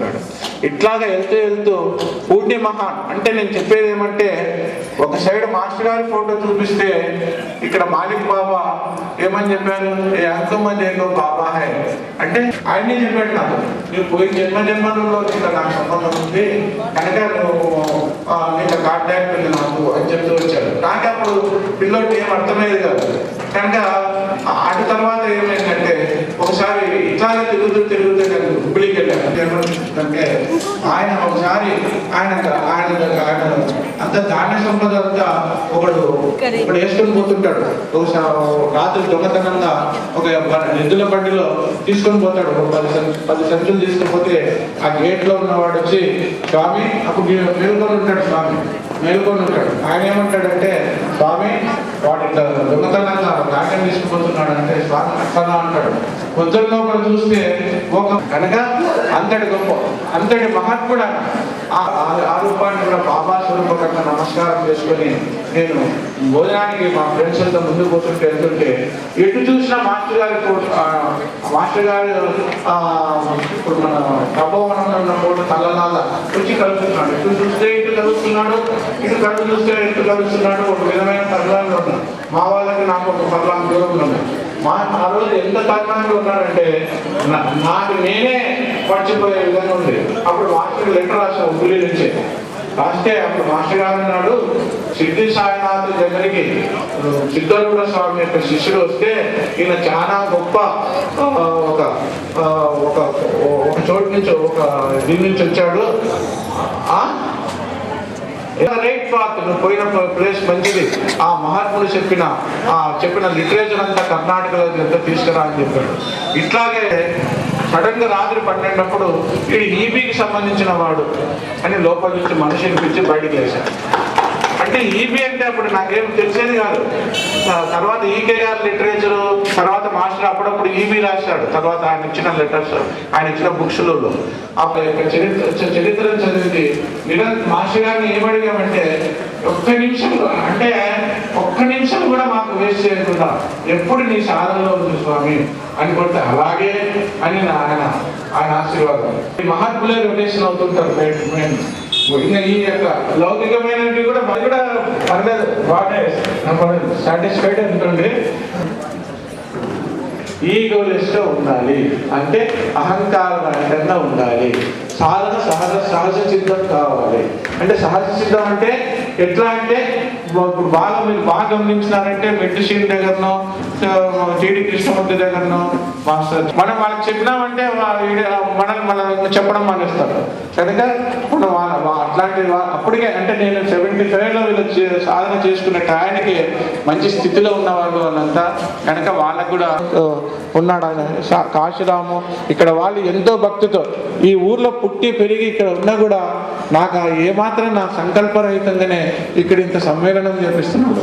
వెళ్తుంటాడు ఇట్లాగా వెళ్తూ వెళ్తూ పూర్ణి మహాన్ అంటే నేను చెప్పేది ఏమంటే ఒక సైడ్ మాస్టర్ గారి ఫోటో చూపిస్తే ఇక్కడ మాలిక్ బాబా ఏమని చెప్పారు? ఏ అంకమ్మ దేగో బాబా హై. అంటే ఆయన్ని చెప్పాడు నాకు నువ్వు పోయి జన్మ జన్మలలో నీకు నాకు సంబంధం ఉంది కనుక నువ్వు నీకు కాంటాక్ట్ ఉంది నాకు అని చెప్తూ వచ్చాడు. నాకు అప్పుడు పిల్లోడికి ఏం అర్థమయ్యేది కాదు. కనుక అటు తర్వాత ఏమైందంటే ఒకసారి ఇట్లాగే తిరుగుతూ తిరుగుతూ నేను హుబ్లీకి వెళ్ళాను ఏమంటే ఆయన ఒకసారి ఆయన ఆయన ఆయన అంత ధాన్య సంపద అంతా ఒకడు ఒకడు వేసుకొని పోతుంటాడు. ఒకసారి రాత్రి దొంగతనంగా ఒక ఎద్దుల బండిలో తీసుకొని పోతాడు. ఒక పది పది సంచులు తీసుకుపోతే ఆ గేట్లో ఉన్నవాడు వచ్చి స్వామి అప్పుడు మేల్కొని ఉంటాడు స్వామి. మేల్కొని ఉంటాడు. ఆయన ఏమంటాడంటే స్వామి వాడు ఇట్లా దొంగతనంగా ధాన్యం తీసుకుపోతున్నాడు అంటే స్వామి అట్లా అంటాడు. పొద్దున్న చూస్తే ఒక కనుక అంతటి గొప్ప అంతటి మహాత్ముడు. ఆ ఆ- రూపాన్ని కూడా బాబా స్వరూపకంగా నమస్కారం చేసుకొని నేను భోజనానికి మా ఫ్రెండ్స్ ముందు పోతుంటే వెళ్తుంటే ఎటు చూసినా మాస్టర్ గారి మాస్టర్ గారు ఆ, ఇప్పుడు మన తపోవనంలో ఉన్న ఫోటో తల్లలాగా వచ్చి కలుస్తున్నాడు. ఇటు చూస్తే ఇటు కలుస్తున్నాడు ఇటు కళ్ళు చూస్తే ఇటు కలుస్తున్నాడు ఒక విధమైన పరిణామాలు మా వాళ్ళకి నాకు ఒక పరిణామం దూరంలో మా ఆ రోజు ఎంత తరుణంగా ఉన్నాడంటే నా- నాకు నేనే మర్చిపోయే విధంగా ఉంది. అప్పుడు మాస్టర్ లెటర్ రాసాం ఉబ్బులి నుంచి. రాస్తే అప్పుడు మాస్టర్ గారు అన్నాడు సిద్ధి సాయినాథ్ దగ్గరికి సిద్ధరూఢ స్వామి యొక్క శిష్యుడు వస్తే ఈయన చాలా గొప్ప ఒక ఒక ఒక చోటు నుంచి ఒక దీని నుంచి వచ్చాడు. ఆ? రైట్ పాత్ నువ్వు పోయిన ప్లేస్ మంచిది. ఆ మహాత్ముడు చెప్పిన ఆ చెప్పిన లిటరేచర్ అంతా కర్ణాటకలో అంతా తీసుకురా అని చెప్పాడు. ఇట్లాగే సడన్గా రాత్రి పన్నెండప్పుడు వీడు ఈబీకి సంబంధించిన వాడు అని లోపల నుంచి మనిషిని పిలిచి బయటకు వేశాడు అంటే ఈబీ అంటే అప్పుడు నాకేం తెలిసేది కాదు. తర్వాత ఈకే గారి లిటరేచర్ తర్వాత మాస్టర్ అప్పుడప్పుడు ఈబీ రాశాడు. తర్వాత ఆయన ఇచ్చిన లెటర్స్ ఆయన ఇచ్చిన బుక్స్లలో అప్పుడు యొక్క చరిత్ర చరిత్రను చదివింది నిరంతరం మాస్టర్ గారిని ఏమడిగామంటే ఒక్క నిమిషం అంటే ఒక్క నిమిషం కూడా మాకు వేస్ట్ చేయకుండా ఎప్పుడు నీ సాధనలో ఉంది స్వామి అని అలాగే అని నా ఆయన ఆయన ఆశీర్వాదం. ఈ మహాత్ములే రొటేషన్ అవుతుంటారు ఇంకా ఈ యొక్క లౌకికమైనవి కూడా మరి కూడా పర్లేదు. బాగానే సాటిస్ఫైడ్ అనుకోండి ఈగోలెస్ ఉండాలి. అంటే అహంకారం రహితంగా ఉండాలి. సాధన సహజ సహజ సిద్ధం కావాలి. అంటే సహజ సిద్ధం అంటే ఎట్లా అంటే ఇప్పుడు బాగా మీరు బాగా గమనించినారంటే మెడిసిన్ దగ్గరనో టీడీ కృష్ణమూర్తి దగ్గరనో మాస్టర్ మనం వాళ్ళకి చెప్పినామంటే మనల్ని మనం చెప్పడం మానేస్తారు. కనుక మనం వాళ్ళ- అట్లాంటి అప్పటికే అంటే నేను సెవెంటీ ఫైవ్లో వీళ్ళు చే- సాధన చేసుకునే టయానికి మంచి స్థితిలో ఉన్నవాళ్ళు వాళ్ళంతా కనుక వాళ్ళకు కూడా ఉన్నాడు ఆయన. కాశీరాము ఇక్కడ వాళ్ళు ఎంతో భక్తితో ఈ ఊర్లో పుట్టి పెరిగి ఇక్కడ ఉన్నా కూడా నాకు ఏమాత్రం నా సంకల్పరహితంగానే ఇక్కడ ఇంత సమ్మేళనం చేపిస్తున్నాడు.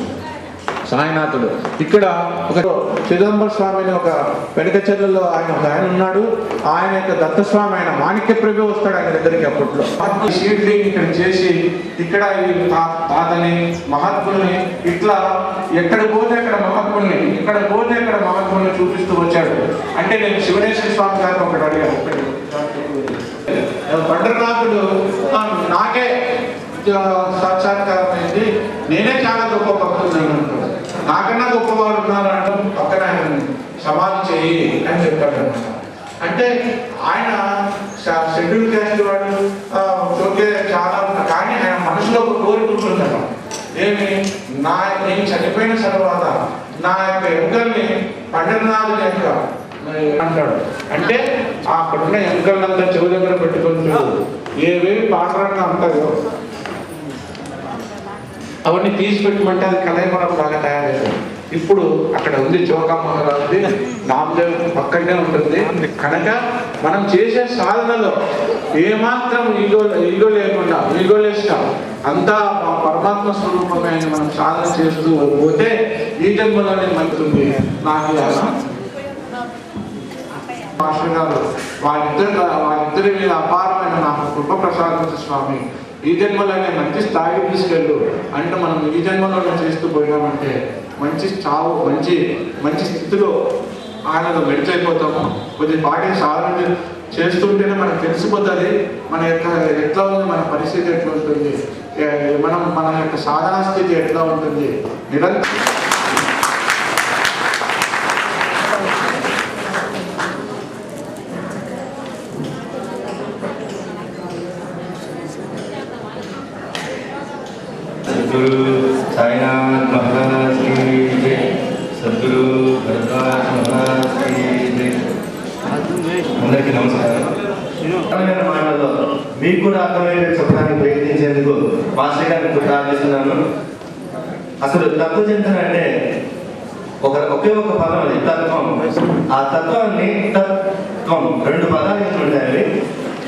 సాయినాథుడు. ఇక్కడ ఒక చిదంబర స్వామి అని ఒక వెనకచెర్లలో ఆయన ఒక ఆయన ఉన్నాడు. ఆయన యొక్క దత్తస్వామి ఆయన మాణిక్య ప్రభు వస్తాడు ఆయన దగ్గరికి అప్పట్లో. షీల్డింగ్ ఇక్కడ చేసి ఇక్కడ తాతని మహాత్ముల్ని ఇట్లా ఎక్కడ పోతే అక్కడ మహాత్ముల్ని ఇక్కడ పోతే అక్కడ మహాత్ముల్ని చూపిస్తూ వచ్చాడు. అంటే నేను శివనేశ్వర స్వామి గారిని ఒకటి అడిగాను. ఒకటి. పండరనాథుడు "ఆ, నాకే సాక్షాత్కారమైంది నేనే చాలా గొప్ప భక్తులు అంటాడు నాకన్నా గొప్పవారు ఉన్నారు అంటాం పక్కన ఆయన సమాధి చేయి అని చెప్పాడు అన్నమాట. అంటే ఆయన షెడ్యూల్ క్యాస్ట్ వాడు ఓకే చాలా కానీ ఆయన మనసులో ఒక కోరిక ఏమి? నా నేను చనిపోయిన తర్వాత నా యొక్క ఎముకల్ని పండరనాథుని యొక్క అంటాడు అంటే ఆ అక్కడున్న ఎముకలంతా చెవు దగ్గర పెట్టుకొని ఏవేవి పాటరంగా అంటారు అవన్నీ తీసి పెట్టమంటే అది కలయమరం లాగా తయారైంది. ఇప్పుడు అక్కడ ఉంది చౌకమ్మది నామదేవ్ పక్కనే ఉంటుంది. కనుక మనం చేసే సాధనలో ఏమాత్రం ఈగో ఈగో లేకుండా ఈగోలేస్గా అంతా మా పరమాత్మ స్వరూపమే అని మనం సాధన చేస్తూ పోతే ఈ జన్మలోనే మంచుతుంది నాకు మాస్టర్ గారు వారిద్దరు వారిద్దరి మీద అపారమైన నాకు కృప ప్రసాదించు స్వామి. ఈ జన్మలోనే మంచి స్థాయికి తీసుకెళ్ళు అంటే మనం ఈ జన్మలోనే చేస్తూ పోయినామంటే మంచి చావు మంచి మంచి స్థితిలో ఆయనలో మెడిట్ అయిపోతాము. కొద్ది పాటి సాధన చేస్తుంటేనే మనకు తెలిసిపోతుంది మన యొక్క ఎట్లా ఉంది మన పరిస్థితి ఎట్లా ఉంటుంది మనం మన యొక్క సాధనా స్థితి ఎట్లా ఉంటుంది నిరంతరం మీకు కూడా అర్థమయ్యే చెప్పడానికి ప్రయత్నించేందుకు మాస్టర్ గారిని ప్రార్థిస్తున్నాను అసలు తత్వచింతన అంటే ఒక ఒకే ఒక పదం అది తత్వం. ఆ తత్వాన్ని తత్వం. రెండు పదాలు ఉంటాయండి?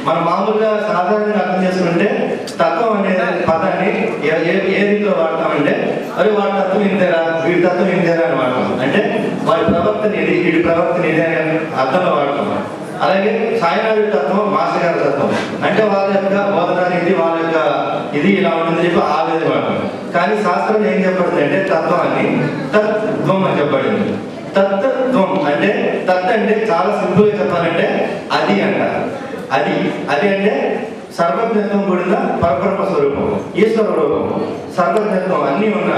మనం మామూలుగా సాధారణంగా అర్థం చేసుకుంటే తత్వం అనే పదాన్ని ఏ- ఏ రీతిలో వాడతామంటే అరే వాడి తత్వం ఇంతేరా వీడి తత్వం ఇంతేరా అని వాడతాం. అంటే వాడి ప్రవర్తన ఇది వీడి ప్రవర్తన ఇదే అనే అర్థంలో వాడతాం. అలాగే సాయినాథు తత్వం మాస్టర్ గారి తత్వం. అంటే వాళ్ళ యొక్క బోధన అనేది వాళ్ళ యొక్క ఇది ఇలా ఉంటుంది చెప్పి ఆ విధంగా కానీ శాస్త్రం ఏం చెప్పబడింది అంటే తత్వాన్ని తత్వం అని చెప్పబడింది. తత్వం అంటే తత్ అంటే చాలా సింపుల్గా చెప్పాలంటే అది అంట అది అది అంటే సర్వజ్ఞత్వం కూడిన పరబ్రహ్మ స్వరూపం ఈశ్వర రూపం సర్వజ్ఞత్వం అన్నీ ఉన్న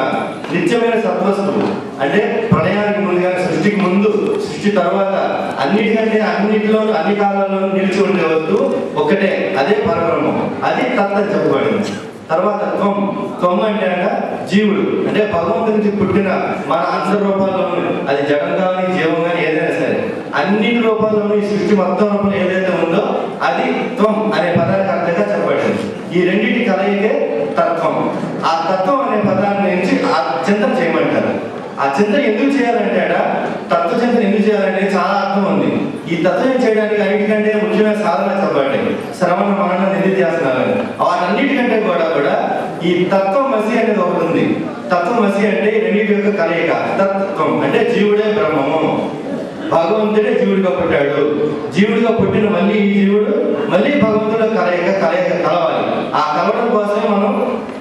నిత్యమైన సత్వస్తువు. అంటే ప్రళయానికి ముందు కానీ సృష్టికి ముందు సృష్టి తర్వాత అన్నిటికంటే అన్నిటిలోనూ అన్ని కాలాల్లోనూ నిలిచి ఉండే వస్తువు ఒకటే అదే పరబ్రహ్మం. అది తత్ చెప్పబడింది తర్వాత త్వం. త్వం అంటే అంట జీవుడు. అంటే భగవంతు నుంచి పుట్టిన మన ఆంధ్ర రూపాల్లోనూ. అది జగన్ కానీ జీవం కానీ ఏదైనా సరే. అన్నిటి రూపాల్లోనూ ఈ సృష్టి మొత్తం రూపంలో ఏదైతే ఉందో అది త్వం అనే పదానికి అర్థంగా చెప్పబడింది ఈ రెండింటి కలయికే తత్వం. ఆ తత్వం అనే పదాన్ని నుంచి ఆ చింతన చేయమంటారు. ఆ చింతన ఎందుకు చేయాలంటే తత్వ చింతన ఎందుకు చేయాలంటే చాలా అర్థం ఉంది. ఈ తత్వం చేయడానికి అన్నిటికంటే ముఖ్యమైన సాధన చెప్పండి శ్రవణ మరణ నిధిధ్యాసనాలని వాటన్నిటికంటే కూడా కూడా ఈ తత్వం మసి అనేది ఒకటి ఉంది. తత్వం మసి అంటే ఈ రెండింటి యొక్క కలయిక. తత్వం అంటే జీవుడే బ్రహ్మము. భగవంతుడే జీవుడిగా పుట్టాడు. జీవుడిగా పుట్టిన మళ్ళీ ఈ జీవుడు మళ్ళీ భగవంతుడు కలయిక కలయిక కలవాలి. ఆ కలవడం కోసమే మనం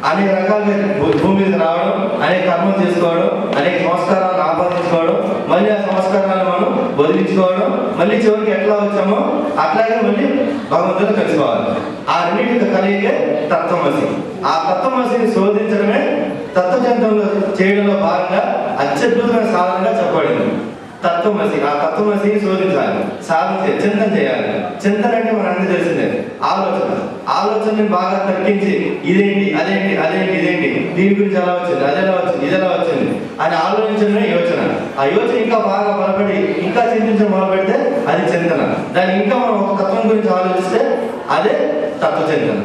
అనేక రకాలుగా భూమి మీద రావడం అనేక కర్మం చేసుకోవడం అనేక సంస్కారాలను ఆపాదించుకోవడం మళ్ళీ ఆ సంస్కారాలను మనం వదిలించుకోవడం మళ్ళీ చివరికి ఎట్లా వచ్చామో అట్లాగే మళ్ళీ భగవంతుడు కలుసుకోవాలి ఆ రెండింటి కలయికే తత్వమసి. ఆ తత్వమసిని శోధించడమే తత్వచంత్రంలో చేయడంలో భాగంగా అత్యద్భుతమైన సాధనగా చెప్పబడింది. తత్వమసి ఆ తత్వమసిని శోధించాలి. సాధించే చింతన చేయాలి. చింతన అంటే మన అందరూ తెలిసిందే ఆలోచన. ఆలోచనని బాగా తగ్గించి ఇదేంటి అదేంటి అదేంటి ఇదేంటి దీని గురించి ఎలా వచ్చింది అది ఎలా వచ్చింది ఇది ఎలా వచ్చింది అని ఆలోచించడమే యోచన. ఆ యోచన ఇంకా బాగా బలపడి ఇంకా చింతించడం మొదలుపెడితే అది చింతన. దాన్ని ఇంకా మనం ఒక తత్వం గురించి ఆలోచిస్తే అదే తత్వ చింతన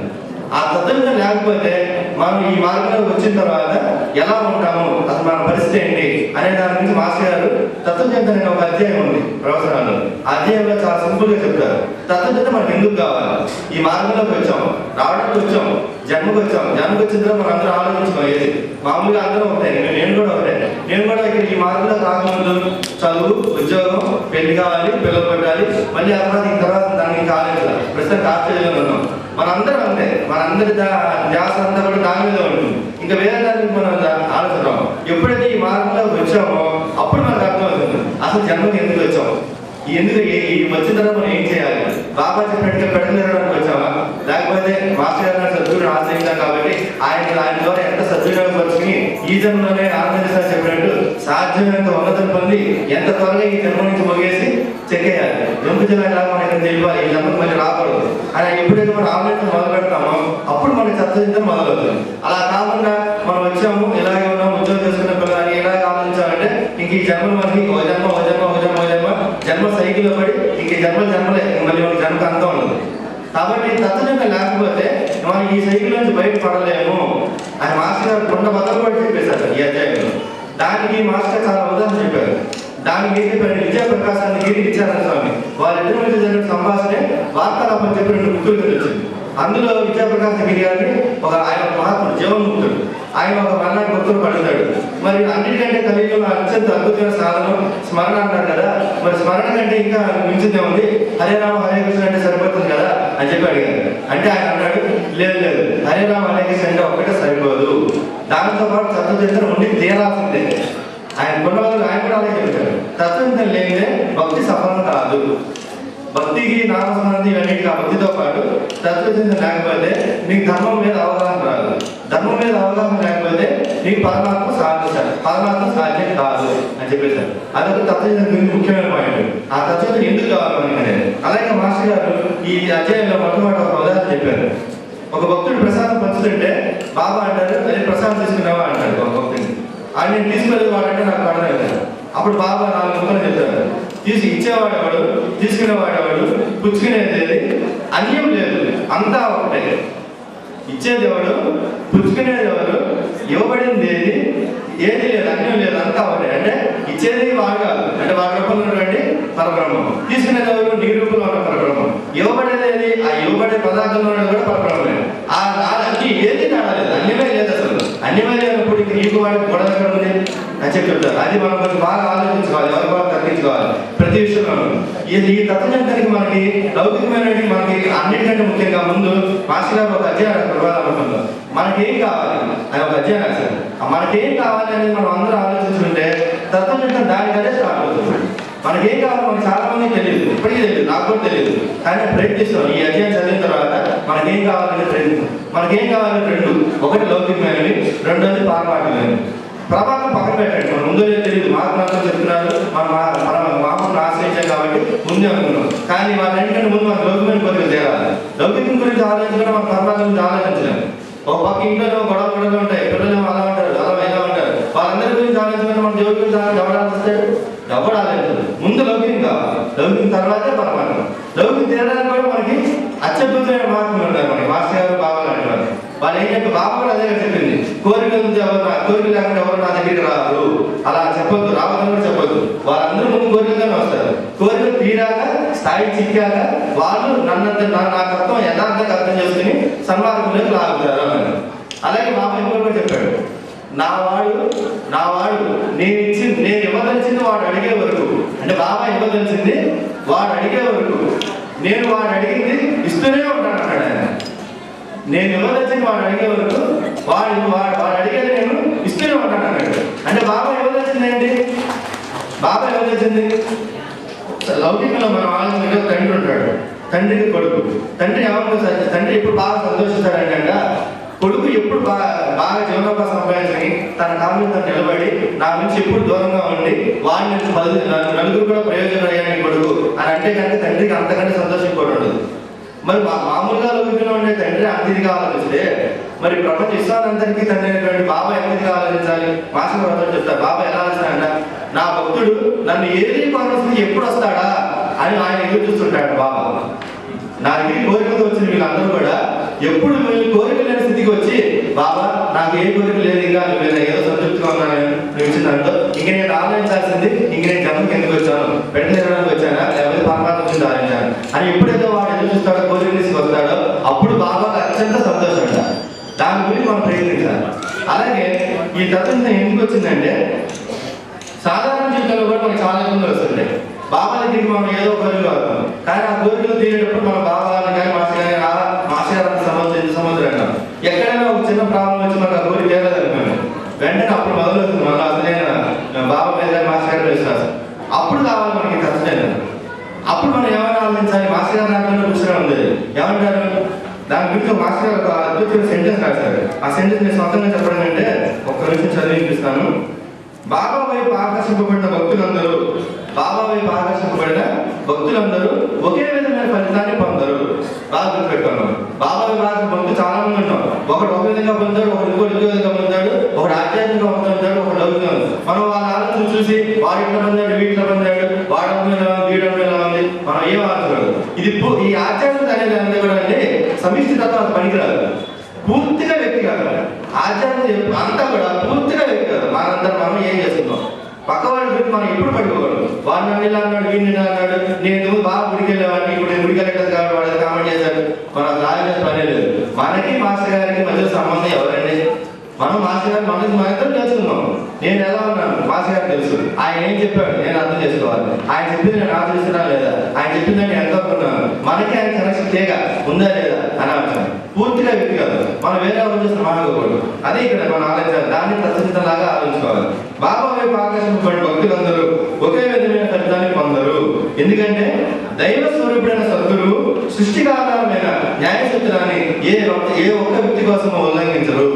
ఆ తత్వం లేకపోతే మనం ఈ మార్గంలో వచ్చిన తర్వాత ఎలా ఉంటాము? అసలు మన పరిస్థితి ఏంటి? అనే దాని గురించి మాస్టర్ గారు తత్వచింతన అనే ఒక అధ్యాయం ఉంది ప్రవచనాలు అధ్యాయంలో చాలా సింపుల్గా చెప్తారు. తత్వచింత మనకు ఎందుకు కావాలి? ఈ మార్గంలోకి వచ్చాము రావడానికి వచ్చాము జన్మకు వచ్చాం జన్మకు వచ్చిన తర్వాత మనం అందరం ఆలోచించాం ఏది? మామూలుగా అందరం ఉంటాయి నేను- కూడా ఉంటాయి నేను కూడా ఇక్కడ ఈ మార్గంలో రాకముందు చదువు ఉద్యోగం పెళ్ళి కావాలి పిల్లలు పెట్టాలి మళ్ళీ ఆ తర్వాత ఈ తర్వాత దానికి కాలేజ్ ప్రస్తుతం కాలేజీలో ఉన్నాం. మనందరం అంతే. మనందరి ధ్యాస అంతా కూడా దాని మీద ఉంటుంది. ఇంకా వేరే దానికి మనం దా- ఆలోచిద్దాం. ఎప్పుడైతే ఈ మార్గంలో వచ్చామో అప్పుడు మనకు అర్థమవుతుంది. అసలు జన్మకి ఎందుకు వచ్చాము? ఎందుకు ఈ- వచ్చిన తర్వాత మనం ఏం చేయాలి? బాబా చెప్పినట్టుగా పెట్టలేరు వచ్చామా లేకపోతే మాస్టర్ గారు కాబట్టి ఆయన ఆయన ద్వారా ఎంత సద్వినియోగపరుచుకుని ఈ జన్మలోనే ఆనందించాలని చెప్పినట్టు సాధ్యమైనంత ఉన్నతం పొంది ఎంత త్వరగా ఈ జన్మ నుంచి మొగేసి చెక్కేయాలి. జంపు జిల్లా గ్రామం తెలియాలి ఈ జన్మకు మళ్ళీ రాకూడదు. అని ఎప్పుడైతే మనం ఆలోచన మొదలు పెడతామో. అప్పుడు మనకి చర్చించడం మొదలవుతుంది. అలా కాకుండా మనం వచ్చాము ఇలాగే ఉన్నాము ఉద్యోగం చేసుకున్న పిల్లలు ఎలా ఆలోచించాలంటే ఇంక ఈ జన్మ మనకి ఓ జన్మ ఓ జన్మ ఓ జన్మ ఓ జన్మ జన్మ సైకిల్ పడి ఇంక జన్మ జన్మలే. మళ్ళీ మనకి జన్మకు అంతం ఉండదు. కాబట్టి తత్వజంగా లేకపోతే మనం ఈ సైకిల్ నుంచి బయటపడలేము అని మాస్టర్ గారు కొండ బద్దలు కూడా చెప్పేశారు ఈ అధ్యాయంలో. దానికి మాస్టర్ చాలా ఉదాహరణ చెప్పారు. దానికి ఏం చెప్పారు? విద్యాప్రకాశాన్ని గీరి ఇచ్చారు స్వామి? వాళ్ళిద్దరి మధ్య జరిగిన సంభాషణ వార్తాలాపం చెప్పి రెండు బుక్కులు వచ్చింది. అందులో విద్యాప్రకాశ గిరి గారిని ఒక ఆయన ఒక మహాత్ముడు జీవన్ముక్తుడు ఆయన ఒక మరణానికి గుర్తులు పడుతాడు మరి అన్నిటికంటే కలియుగంలో అత్యంత అద్భుతమైన సాధనం స్మరణ అంటారు కదా. మరి స్మరణ కంటే ఇంకా మించిందే ఉంది హరే రామ హరే కృష్ణ అంటే సరిపోతుంది కదా. అని చెప్పి అడిగారు. అంటే ఆయన అన్నాడు లేదు లేదు హరే అనేది హరే అంటే ఒక్కటే సరిపోదు. దాంతో పాటు తత్వచింతన ఉండి తీరాల్సిందే. ఆయన కొండవాళ్ళు ఆయన కూడా అలాగే చెప్తారు. తత్వచింతన లేనిదే భక్తి సఫలం కాదు. భక్తికి నామస్మరణి ఇవన్నిటికి ఆ భక్తితో పాటు తత్వచింతన లేకపోతే నీకు ధర్మం మీద అవగాహన రాదు. ధర్మం మీద అవగాహన లేకపోతే నీకు పరమాత్మ సాధించాలి. పరమాత్మ సాధ్యం కాదు అని చెప్పేశారు. అదొక తత్వచింతన గురించి ముఖ్యమైన పాయింట్ ఆ తత్వచింతన ఎందుకు కావాలి మనకి అలాగే మాస్టర్ గారు ఈ అధ్యాయంలో మొట్టమొదటి ఒక ఉదాహరణ చెప్పారు. ఒక భక్తుడు ప్రసాదం పంచుతుంటే బాబా అంటారు అది ప్రసాదం తీసుకున్నావా? అంటాడు ఒక భక్తుడిని ఆయన నేను తీసుకెళ్ళి వాడంటే నాకు పడలేదు అప్పుడు బాబా నాలుగు ముక్కలు చెప్తాడు తీసి ఇచ్చేవాడు ఎవడు? తీసుకునేవాడు ఎవడు? పుచ్చుకునేది అన్యం లేదు. అంతా ఒకటే. ఇచ్చేది ఎవడు? పుచ్చుకునేది ఎవరు ఇవ్వబడింది ఏది? ఏది లేదు. అన్యం లేదు. అంతా ఒకటే. అంటే ఇచ్చేది వాడు అంటే వాడి రూపంలో ఉన్నటువంటి పరబ్రహ్మం తీసుకునేది ఎవరు? నీ రూపంలో ఉన్న పరబ్రహ్మం ఇవ్వబడేది ఏది? ఆ ఇవ్వబడే పదార్థంలో ఉన్నది కూడా పరబ్రహ్మమే. ఆ అన్ని ఏది తేడా లేదు. అన్యమే లేదు అసలు. అన్యమే లేనప్పుడు నీకు వాడికి గొడవ ఎక్కడ ఉంది అని చెప్పి చెప్తారు. అది మనం కొంచెం బాగా ఆలోచించుకోవాలి. ఎవరు బాగా తగ్గించుకోవాలి. ప్రతి విషయంలో ఇది ఈ తత్వజ్ఞానానికి మనకి లౌకికమైనటువంటి మనకి అన్నిటికంటే ముఖ్యంగా ముందు మాస్టర్ గారు ఒక అధ్యయనం ఇవ్వాలనుకుంటున్నాం మనకి ఏం కావాలి? అని ఒక అధ్యయనం రాశారు. మనకేం కావాలి అనేది మనం అందరూ ఆలోచించుకుంటే తత్వజ్ఞానం దాని కదే స్టార్ట్ అవుతుంది. మనకేం కావాలో మనకి చాలా మంది తెలియదు. ఇప్పటికీ తెలియదు. నాకు కూడా తెలియదు. కానీ ప్రయత్నిస్తాం ఈ అధ్యయనం చదివిన తర్వాత మనకేం కావాలనేది కావాలని మనకేం మనకి కావాలి రెండు. ఒకటి లౌకికమైనవి రెండోది పారమాటమైనవి ప్రభావం పక్కన పెట్టండి. మనం ముందు తెలియదు మాకు మాత్రం చెప్తున్నారు. మన మామూలు ఆశ్రయించాం కాబట్టి ముందే అనుకున్నాం కానీ వాళ్ళన్నింటికంటే ముందు మన లౌకికం కొద్దిగా తేరాలి లౌకికం గురించి ఆలోచించడం మన పర్వాల గురించి ఆలోచించాలి ఒక పక్క ఇంట్లో గొడవ గొడవలు ఉంటాయి. పిల్లలు అలా ఉంటారు అలా ఇలా ఉంటారు. వాళ్ళందరి గురించి ఆలోచించడం మన దేవుడి గురించి ఎవరు ఆలోచిస్తాడు ఎవరు ఆలోచించదు ముందు లౌకికం కావాలి. లౌకికం తర్వాతే పరమాత్మ లౌకికం తేడానికి కూడా మనకి అత్యద్భుతమైన మార్గం ఉంటాయి మనకి మాస్టర్ గారు బాబాలు అంటారు వాళ్ళు ఏంటంటే బాబా కూడా అదే చెప్పింది నుంచి ఎవరు నా- కోరిక లేకుండా ఎవరు నా దగ్గరికి రారు. అలా చెప్పొద్దు రావద్దని కూడా చెప్పొద్దు. వాళ్ళందరూ ముందు కోరికలతోనే వస్తారు. కోరికలు తీరాక స్థాయి చిక్కాక వాళ్ళు నన్నంత నా నా యథార్థంగా అర్థం చేసుకుని సన్మార్గంలోకి లాగుతారు అని అలాగే మా ఇంకోటి కూడా చెప్పాడు. నా వాడు నా వాడు నేను ఇచ్చి నేను ఇవ్వదలిచింది వాడు అడిగే వరకు. అంటే బాబా ఇవ్వదలిచింది వాడు అడిగే వరకు. నేను వాడు అడిగింది ఇస్తూనే ఉంటాను అన్నాడు ఆయన. నేను ఇవ్వదలిచింది వాడు అడిగే వరకు వాడు వాడు వాడు అడిగేది నేను ఇస్తూనే ఉంటాను అన్నాడు. అంటే బాబా ఇవ్వదలిచింది ఏంటి? బాబా ఇవ్వదలిచింది లౌకికంలో మనం ఆలోచన తండ్రి ఉంటాడు. తండ్రికి కొడుకు. తండ్రి ఏమన్నా తండ్రి ఎప్పుడు బాగా సంతోషిస్తాడంట కొడుకు ఎప్పుడు బాగా బాగా జీవనోపాధి సంపాదించి తన కాళ్ళ తను నిలబడి నా నుంచి ఎప్పుడు దూరంగా ఉండి వాడి నుంచి పది నలుగురు కూడా ప్రయోజనం అయ్యాను కొడుకు అని అంటే కనుక తండ్రికి అంతకంటే సంతోషం కూడా ఉండదు. మరి మా మామూలుగా లౌకికంలో ఉండే తండ్రి అంత కావాలనిస్తే మరి ప్రపంచ విశ్వాలందరికీ తండ్రి అయినటువంటి బాబా ఎంత ఆలోచించాలి? మాస్టర్ వ్రతం చెప్తారు బాబా ఎలా ఆలోచిస్తాడంట? నా భక్తుడు నన్ను ఏది పరిస్థితి ఎప్పుడు వస్తాడా? అని ఆయన ఎదురు చూస్తుంటాడు బాబా. నా దగ్గర కోరికతో వచ్చిన వీళ్ళందరూ కూడా. ఎప్పుడు మిమ్మల్ని కోరిక లేని స్థితికి వచ్చి బాబా నాకు ఏ కోరిక లేదు ఇంకా నువ్వు ఏదో సంతృప్తిగా ఉన్నాను నువ్వు ఇచ్చిన దాంట్లో ఇంక నేను ఆలోచించాల్సింది ఇంక నేను జన్మకి ఎందుకు వచ్చాను. పెద్ద తిరగడానికి వచ్చానా? లేకపోతే పరమాత్మ గురించి ఆలోచించాను అని ఎప్పుడైతే వాడు ఎదురు చూస్తాడో కోరిక తీసుకు వస్తాడో అప్పుడు బాబాకి అత్యంత సంతోషం దాని గురించి మనం ప్రయత్నించాలి అలాగే ఈ తత్వం ఎందుకు వచ్చిందంటే సాధారణ జీవితంలో కూడా మనకు చాలా ఇబ్బందులు వస్తుంది బాబా దగ్గరికి మనం ఏదో కోరికలు అవుతాం కానీ ఆ కోరికలు తీరేటప్పుడు మన బాబాని కానీ మాస్టర్ కానీ రా మాస్టర్ సమస్య ఎంత సమస్యలు అంటాం? ఎక్కడైనా ఒక చిన్న ప్రాబ్లం వచ్చి మనకు ఆ కోరిక తీరలేదు అనుకోండి వెంటనే అప్పుడు మొదలవుతుంది. మన అసలైన బాబా మీద కానీ మాస్టర్ గారి విశ్వాసం. అప్పుడు కావాలి మనకి ఖచ్చితంగా అప్పుడు మనం ఏమైనా ఆలోచించాలి? మాస్టర్ గారు దాంట్లో కూర్చొని ఉంది ఏమంటారు? దాని గురించి మాస్టర్ గారు ఒక అద్భుతమైన సెంటెన్స్ రాశారు. ఆ సెంటెన్స్ నేను సొంతంగా చెప్పడం అంటే ఒక్క చదివి వినిపిస్తాను బాబా వైపు ఆకర్షింపబడిన భక్తులందరూ బాబా వైపు ఆకర్షింపబడిన భక్తులందరూ ఒకే విధమైన ఫలితాన్ని పొందరు. బాగా గుర్తుపెట్టుకున్నాం బాబా వైపు ఆకర్షించిన భక్తులు చాలా మంది ఉన్నాం ఒకడు ఒక విధంగా పొందాడు ఒకడు ఇంకో ఇంకో విధంగా పొందాడు ఒకడు ఆధ్యాత్మికంగా పొందాడు ఒకడు లౌకికంగా మనం వాళ్ళ ఆలోచన చూసి వాడు ఇట్లా పొందాడు వీటిలో పొందాడు వాడు ఇలా ఎలా ఉంది మనం ఏం ఆలోచన ఇది ఈ ఆధ్యాత్మిక అనేది అనేది కూడా అంటే సమిష్టి తత్వం పనికిరాదు. పూర్తిగా వ్యక్తి కాదు ఆధ్యాత్మిక అంతా కూడా పూర్తిగా వ్యక్తి కాదు మనందరం మనం ఏం చేస్తున్నాం పక్క వాళ్ళ గురించి మనం ఎప్పుడు పట్టుకోగలం అన్నాడు వీడిని అన్నాడు నేను బాగా గుడికెళ్ళేవాడిని ఇప్పుడు నేను గుడికి కాబట్టి వాడు కామెంట్ చేశాడు. మనం రాజే పని లేదు. మనకి మాస్టర్ గారికి మధ్య సంబంధం ఎవరండి? మనం మాస్టర్ గారు మనకి మనతో తెలుసుకున్నాం నేను ఎలా ఉన్నాను? మాస్టర్ గారు తెలుసు. ఆయన ఏం చెప్పాడు? నేను అర్థం చేసుకోవాలి. ఆయన చెప్పింది నేను ఆలోచిస్తున్నా లేదా? ఆయన చెప్పింది నేను ఎంత అనుకున్నాను మనకి ఆయన కనెక్షన్ చేయగా ఉందా లేదా అని అంటాను పూర్తిగా వ్యక్తి కాదు. మనం వేరే ఆలోచిస్తున్న మాట్లాడకూడదు అదే ఇక్కడ మనం ఆలోచించాలి దాన్ని ప్రతిష్టలాగా ఆలోచించుకోవాలి. బాబా వైపు ఆకర్షింపబడి భక్తులందరూ ఒకే విధమైన ఫలితాన్ని పొందరు ఎందుకంటే దైవ స్వరూపుడైన సద్గురు సృష్టికి ఆధారమైన న్యాయ సూత్రాన్ని ఏ ఏ ఒక్క వ్యక్తి కోసం ఉల్లంఘించరు.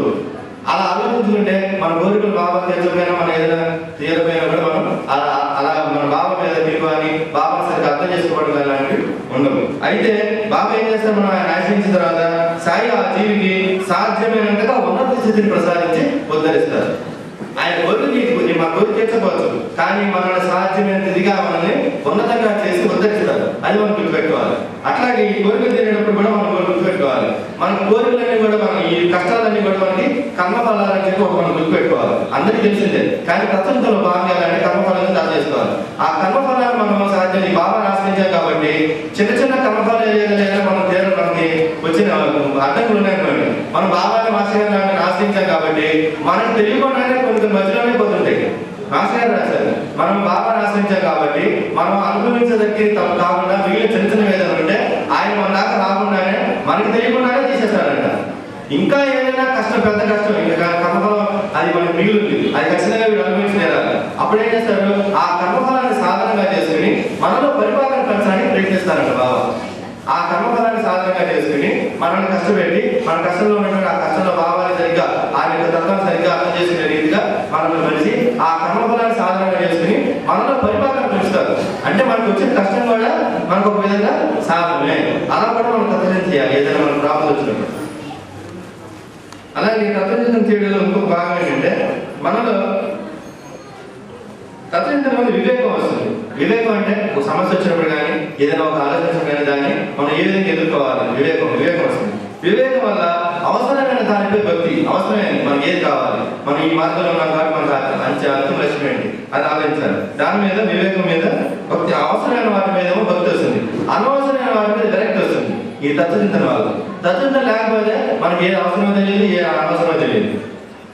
అలా ఆలోచించుకుంటే మన కోరికలు బాబా తీర్చకపోయినా మన ఏదైనా తీరపోయినా కూడా మనం అలా అలా మన బాబా మీద తీర్మాని బాబా సరిగ్గా అర్థం చేసుకోవడం అలాంటివి ఉండవు. అయితే బాబా ఏం చేస్తారు మనం ఆయన ఆశ్రయించిన తర్వాత సాయి ఆ జీవికి సాధ్యమైనంతగా ఉన్నత స్థితిని ప్రసాదించి ఉద్ధరిస్తారు. ఆయన కోరిక మా కోరిక తీర్చకపోవచ్చు. కానీ మనల్ని సాధ్యమైన స్థితిగా మనల్ని ఉన్నతంగా చేసి ఉద్ధరిస్తారు అది మనం గుర్తుపెట్టుకోవాలి అట్లాగే ఈ కోరిక తీరేటప్పుడు కూడా మనం గుర్తుపెట్టుకోవాలి మన కోరికలన్నీ కూడా మనం ఈ కష్టాలన్నీ కూడా మనకి కర్మఫలాలని చెప్పి ఒక మనం గుర్తుపెట్టుకోవాలి. అందరికీ తెలిసిందే. కానీ ప్రపంచంలో భాగంగా అంటే కర్మఫలాన్ని దాచి చేసుకోవాలి. ఆ కర్మఫలాన్ని మనం సాధ్యం ఈ బాబా ఆశ్రయించాం కాబట్టి చిన్న చిన్న కర్మఫలాలు ఏదైనా మనం తీరం మనకి వచ్చిన అడ్డంకులు ఉన్నాయనుకోండి మనం బాబాని మాస్టర్ ఆశ్రయించాం కాబట్టి మనకు తెలియకుండానే కొంచెం మధ్యలోనే పోతుంటాయి మాస్టర్ రాశారు. మనం బాబాని ఆశ్రయించాం కాబట్టి మనం అనుభవించదగ్గర తప్పు కాకుండా మిగిలిన చిన్న చిన్న వేదన ఉంటే ఆయన మన దాకా రాకుండానే మనకి తెలియకుండానే తీసేస్తారంట. ఇంకా ఏదైనా కష్టం పెద్ద కష్టం ఇంకా కర్మఫలం అది మనకు మిగులుతుంది అది ఖచ్చితంగా వీడు అనుభవించి అప్పుడు ఏం చేస్తారు? ఆ కర్మఫలాన్ని సాధనంగా చేసుకుని మనలో పరిపాలన పెంచడానికి ప్రయత్నిస్తారంట బాబా. ఆ కర్మఫలాన్ని సాధనంగా చేసుకుని మనల్ని కష్టపెట్టి మన కష్టంలో ఉన్నటువంటి ఆ కష్టంలో భావాన్ని సరిగ్గా ఆయన యొక్క తత్వాన్ని సరిగ్గా అర్థం చేసుకునే రీతిగా మనల్ని మనిషి ఆ కర్మఫలాన్ని సాధనంగా చేసుకుని మనలో పరిపాలన పెంచుతారు. అంటే మనకు వచ్చిన కష్టం కూడా మనకు ఒక విధంగా సాధనమే అలా కూడా మనం చేయాలి ఏదైనా మనకు ప్రాబ్లం వచ్చినప్పుడు. అలాగే తత్వచింతన చేయడంలో ఇంకొక భాగం ఏంటంటే మనలో తత్వచింతన వల్ల వివేకం వస్తుంది. వివేకం అంటే ఒక సమస్య వచ్చినప్పుడు కానీ ఏదైనా ఒక ఆలోచన కానీ దాన్ని మనం ఏ విధంగా ఎదుర్కోవాలి. వివేకం వివేకం వస్తుంది. వివేకం వల్ల అవసరమైన దానిపై భక్తి అవసరమైనది మనకి ఏది కావాలి? మనం ఈ మార్గంలో ఉన్నాం కాబట్టి మనకు మంచి అర్థం లక్ష్యం ఏంటి? అది ఆలోచించాలి. దాని మీద వివేకం మీద భక్తి అవసరమైన వాటి మీద భక్తి వస్తుంది. అనవసరమైన వాటి మీద డైరెక్ట్ వస్తుంది. ఈ తత్వచింతన వల్ల తత్వచింతన లేకపోతే మనకి ఏ అవసరమో తెలియదు ఏ అనవసరమో తెలియదు.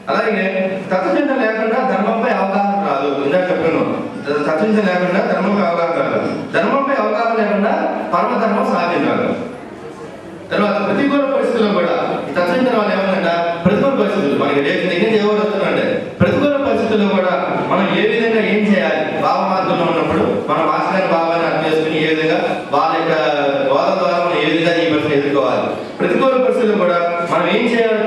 అలాగే తత్వచింతన లేకుండా ధర్మంపై అవగాహన రాదు. ఇందాక చెప్పాను. తత్వచింతన లేకుండా ధర్మంపై అవగాహన రాదు. ధర్మంపై అవగాహన లేకుండా పరమధర్మం సాధించాలి తర్వాత ప్రతికూల పరిస్థితుల్లో కూడా ఈ తత్వచింతన వల్ల ఏమన్నా ప్రతికూల పరిస్థితులు మనకి రేపు దగ్గర ఎవరు వస్తున్నారంటే ప్రతికూల పరిస్థితుల్లో కూడా మనం ఏ విధంగా ఏం చేయాలి? భావ మార్గంలో ఉన్నప్పుడు మనం మాస్టర్ భావాన్ని అర్థం చేసుకుని ఏ విధంగా వాళ్ళ యొక్క ఈ ప్రతికూల పరిస్థితులు కూడా మనం ఏం చేయాలి?